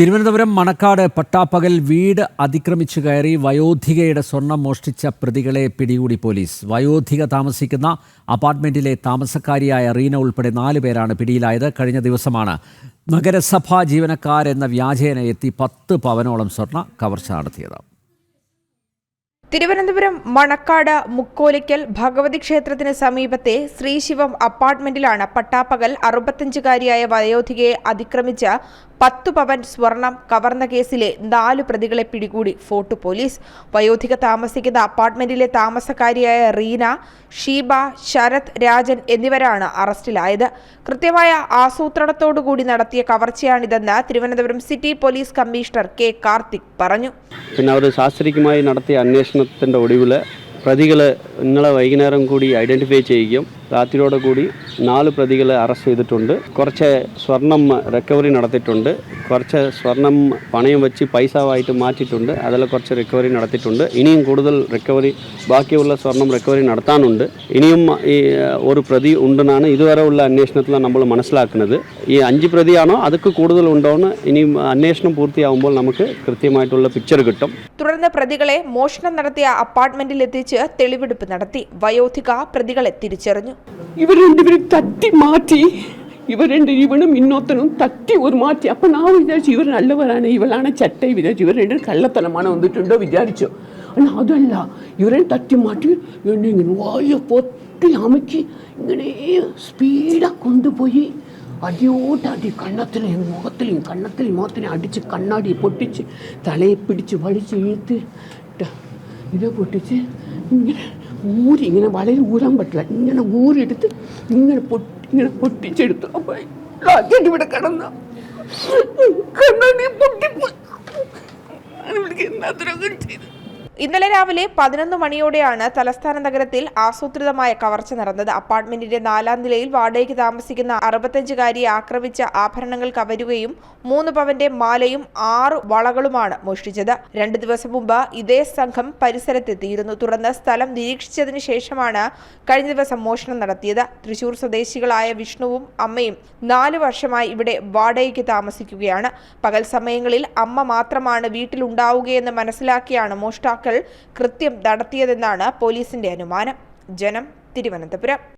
തിരുവനന്തപുരം മണക്കാട് പട്ടാപ്പകൽ വീട് അതിക്രമിച്ചു കയറി വയോധികയുടെ സ്വർണം മോഷ്ടിച്ച പ്രതികളെ പിടികൂടി പോലീസ്. വയോധിക താമസിക്കുന്ന അപ്പാർട്ട്മെന്റിലെ താമസക്കാരിയായ റീന ഉൾപ്പെടെ നാലു പേരാണ് പിടിയിലായത്. കഴിഞ്ഞ ദിവസമാണ് നഗരസഭാ ജീവനക്കാരെന്ന വ്യാജേന എത്തി പത്ത് പവനോളം സ്വർണ കവർച്ച നടത്തിയത്. തിരുവനന്തപുരം മണക്കാട് മുക്കോലിക്കൽ ഭഗവതി ക്ഷേത്രത്തിന് സമീപത്തെ ശ്രീശിവം അപ്പാർട്ട്മെന്റിലാണ് പട്ടാപ്പകൽ അറുപത്തഞ്ചുകാരിയായ വയോധികയെ അതിക്രമിച്ച പത്തു പവൻ സ്വർണം കവർന്ന കേസിലെ നാലു പ്രതികളെ പിടികൂടി ഫോർട്ട് പോലീസ്. വയോധിക താമസിക്കുന്ന അപ്പാർട്ട്മെന്റിലെ താമസക്കാരിയായ റീന ഷീബ ശരത് രാജൻ എന്നിവരാണ് അറസ്റ്റിലായത്. കൃത്യമായ ആസൂത്രണത്തോടുകൂടി നടത്തിയ കവർച്ചയാണിതെന്ന് Thiruvananthapuram city police commissioner K Karthik പറഞ്ഞു. പിന്നെ അവർ ശാസ്ത്രീയമായി നടത്തിയ അന്വേഷണത്തിൻ്റെ ഒടുവിൽ പ്രതികൾ ഇന്നലെ വൈകുന്നേരം കൂടി ഐഡൻറ്റിഫൈ ചെയ്യുകയും രാത്രിയോടെ കൂടി നാല് പ്രതികളെ അറസ്റ്റ് ചെയ്തിട്ടുണ്ട്. കുറച്ച് സ്വർണം റിക്കവറി നടത്തിയിട്ടുണ്ട്. കുറച്ച് സ്വർണം പണയം വെച്ച് പൈസവായിട്ട് മാറ്റിയിട്ടുണ്ട്. അതിൽ കുറച്ച് റിക്കവറി നടത്തിയിട്ടുണ്ട്. ഇനിയും കൂടുതൽ റിക്കവറി ബാക്കിയുള്ള സ്വർണം റിക്കവറി നടത്താനുണ്ട്. ഇനിയും ഈ ഒരു പ്രതി ഉണ്ടെന്നാണ് ഇതുവരെ ഉള്ള അന്വേഷണത്തിൽ നമ്മൾ മനസ്സിലാക്കുന്നത്. ഈ അഞ്ച് പ്രതിയാണോ അതൊക്കെ കൂടുതൽ ഉണ്ടോയെന്ന് ഇനിയും അന്വേഷണം പൂർത്തിയാവുമ്പോൾ നമുക്ക് കൃത്യമായിട്ടുള്ള പിക്ചർ കിട്ടും. തുടർന്ന് പ്രതികളെ മോഷണം നടത്തിയ അപ്പാർട്ട്മെന്റിൽ എത്തിച്ച് തെളിവെടുപ്പ് നടത്തി. വയോധിക പ്രതികളെ തിരിച്ചറിഞ്ഞു. ഇവർ രണ്ടുപേരും തട്ടി മാറ്റി ഇവർ രണ്ട് ഇവനും ഇന്നോത്തനും തട്ടി ഒരു മാറ്റി. അപ്പം ഞാൻ വിചാരിച്ചു ഇവർ നല്ലവരാണ് ഇവളാണ് ചട്ടൈ വിചാരിച്ചു. ഇവർ രണ്ടും കള്ളത്തനമാണ് വന്നിട്ടുണ്ടോ വിചാരിച്ചു. അല്ല അതല്ല. ഇവരെ തട്ടി മാറ്റി എന്നെ ഇങ്ങനെ വായ പൊട്ടി അമക്കി ഇങ്ങനെ സ്പീഡാ കൊണ്ടുപോയി. അടിയോട്ട് അടി കണ്ണത്തിലെയും മുഖത്തിലെയും കണ്ണത്തിലെയും മുഖത്തിനെയും അടിച്ച് കണ്ണാടി പൊട്ടിച്ച് തലയെ പിടിച്ച് വലിച്ച് ഇഴുത്ത്. ഇത് പൊട്ടിച്ച് ഇങ്ങനെ ഊരി ഇങ്ങനെ വളരെ ഊരാൻ പറ്റില്ല. ഇങ്ങനെ ഊരിയെടുത്ത് ഇങ്ങനെ പൊട്ടി ഇങ്ങനെ പൊട്ടിച്ചെടുത്തു. അപ്പൊ ആദ്യമായിട്ട് ഇവിടെ കിടന്ന. കണ്ണാടി പൊട്ടിപ്പോയി. എന്നാ ചെയ്തു. ഇന്നലെ രാവിലെ പതിനൊന്ന് മണിയോടെയാണ് തലസ്ഥാന നഗരത്തിൽ ആസൂത്രിതമായ കവർച്ച നടന്നത്. അപ്പാർട്ട്മെന്റിന്റെ നാലാം നിലയിൽ വാടകയ്ക്ക് താമസിക്കുന്ന അറുപത്തഞ്ചുകാരിയെ ആക്രമിച്ച ആഭരണങ്ങൾ കവരുകയും മൂന്ന് പവന്റെ മാലയും ആറ് വളകളുമാണ് മോഷ്ടിച്ചത്. രണ്ടു ദിവസം മുമ്പ് ഇതേ സംഘം പരിസരത്തെത്തിയിരുന്നു. തുടർന്ന് സ്ഥലം നിരീക്ഷിച്ചതിനു ശേഷമാണ് കഴിഞ്ഞ ദിവസം മോഷണം നടത്തിയത്. തൃശൂർ സ്വദേശികളായ വിഷ്ണുവും അമ്മയും നാല് വർഷമായി ഇവിടെ വാടകയ്ക്ക് താമസിക്കുകയാണ്. പകൽ സമയങ്ങളിൽ അമ്മ മാത്രമാണ് വീട്ടിലുണ്ടാവുകയെന്ന് മനസ്സിലാക്കിയാണ് മോഷ്ടാക്കൾ കൃത്യം നടത്തിയതെന്നാണ് പോലീസിന്റെ അനുമാനം. ജനം തിരുവനന്തപുരം.